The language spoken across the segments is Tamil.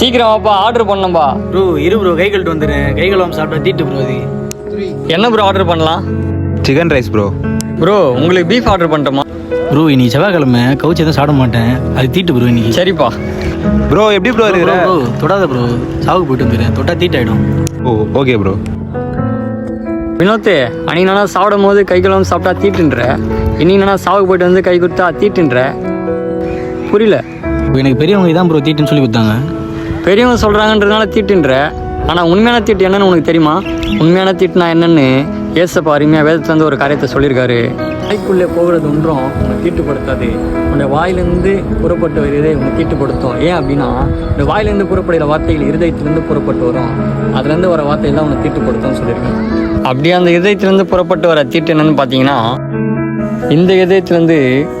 சீக்கிரம் வாப்பா ஆர்டர் பண்ணம்பா ப்ரோ இரு ப்ரோ கை கழுட்டு வந்துடுறேன் கை கழுவாம சாப்பிட்டா தீட்டு ப்ரோ அது. என்ன ப்ரோ ஆர்டர் பண்ணலாம்? சிக்கன் ரைஸ் ப்ரோ ப்ரோ உங்களுக்கு பீஃப் ஆர்டர் பண்ணட்டுமா? ப்ரோ இன்னைக்கு செவ்வாய்க்கிழமை கவுச்சி எதுவும் சாப்பிட மாட்டேன். அது தீட்டு ப்ரோ இன்னைக்கு. சரிப்பா. ப்ரோ எப்படி ப்ரோ இருக்கிற? ப்ரோ தொடாத ப்ரோ சாவுக்கு போயிட்டு வந்துடுறேன். தொட்டா தீட்டாயிடும். ஓ ஓகே ப்ரோ வினோத்து அன்னைக்கு நானா சாப்பிடும் போது கை கழுவாம சாப்பிட்டா தீட்டுன்ற? இன்னைக்கு நானா சாவுக்கு போயிட்டு வந்து கை கொடுத்தா தீட்டுன்ற? புரியல. எனக்கு பெரியவங்க இதான் ப்ரோ தீட்டுன்னு சொல்லி கொடுத்தாங்க. பெரியவங்க சொல்கிறாங்கன்றதுனால தீட்டுன்ற. ஆனால் உண்மையான தீட்டு என்னன்னு உனக்கு தெரியுமா? உண்மையான தீட்டுனா என்னன்னு ஏசப்பா அருமையாக வேதத்துல இருந்து ஒரு காரியத்தை சொல்லியிருக்காரு. வாய்க்குள்ளே போகிறது ஒன்றும் உன்னை தீட்டுப்படுத்தாது. உன்னை வாயிலிருந்து புறப்பட்டு வருவதே உன்னை தீட்டுப்படுத்தும். ஏன் அப்படின்னா இந்த வாயிலிருந்து புறப்படுகிற வார்த்தைகள் இருதயத்திலிருந்து புறப்பட்டு வரும். அதுலேருந்து வர வார்த்தை தான் உன்னை தீட்டுப்படுத்தும் சொல்லியிருக்காரு அப்படியே அந்த இதயத்திலேருந்து புறப்பட்டு வர தீட்டு என்னன்னு பார்த்தீங்கன்னா இந்த இதயத்திலேருந்து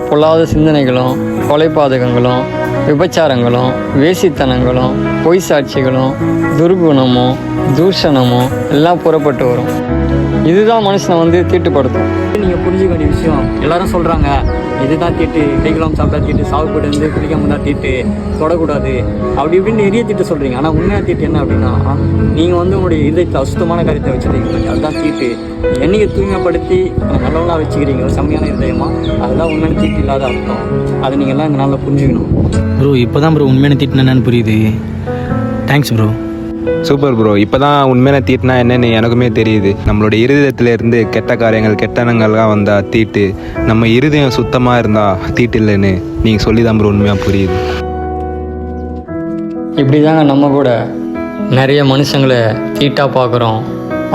பொல்லாத சிந்தனைகளும் கொலைபாதகங்களும் விபச்சாரங்களும் வேசித்தனங்களும் பொய் சாட்சிகளும் துர்குணமும் தூஷணமும் எல்லாம் புறப்பட்டு வரும். இதுதான் மனுஷனை வந்து தீட்டுப்படுத்தும். நீங்கள் புரிஞ்சுக்க வேண்டிய விஷயம் எல்லாரும் சொல்கிறாங்க இதுதான் தீட்டு கைக்குலாம் சாப்பிட்டா தீட்டு சாவுப்பட்டு வந்து குளிக்காம தான் தீட்டு தொடக்கூடாது. அப்படி இப்படின்னு நிறைய தீட்டு சொல்கிறீங்க ஆனால் உண்மையான தீட்டு என்ன அப்படின்னா நீங்கள் வந்து உங்களுடைய இதயத்தில் அசுத்தமான காரியத்தை வச்சுருக்கீங்க அதுதான் தீட்டு. என்னைக்கு தூய்மைப்படுத்தி நல்லவங்களா வச்சுக்கிறீங்க. ஒரு செம்மையான இதயமா அதுதான் உண்மையான தீட்டு இல்லாத அர்த்தம். அதை நீங்கள் எல்லாம் இந்த நாளில் புரிஞ்சுக்கணும். ப்ரோ இப்போ தான் ப்ரோ உண்மையான தீட்டுனா என்னன்னு புரியுது. Thanks bro super bro. இப்போ தான் உண்மையான தீட்டுனா என்னன்னு எனக்குமே தெரியுது. நம்மளோட இருதயத்துல இருந்து கெட்ட காரியங்கள் கெட்டனங்கள்லாம் வந்தா தீட்டு. நம்ம இருதயம் சுத்தமாக இருந்தா தீட்டு இல்லைன்னு நீங்கள் சொல்லி தான் ப்ரோ உண்மையாக புரியுது. இப்படி தாங்க நம்ம கூட நிறைய மனுஷங்களை தீட்டாக பார்க்குறோம்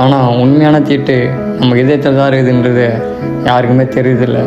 ஆனால் உண்மையான தீட்டு நம்ம இதயத்தில் தான் இருக்குதுன்றது யாருக்குமே தெரியுதில்லை.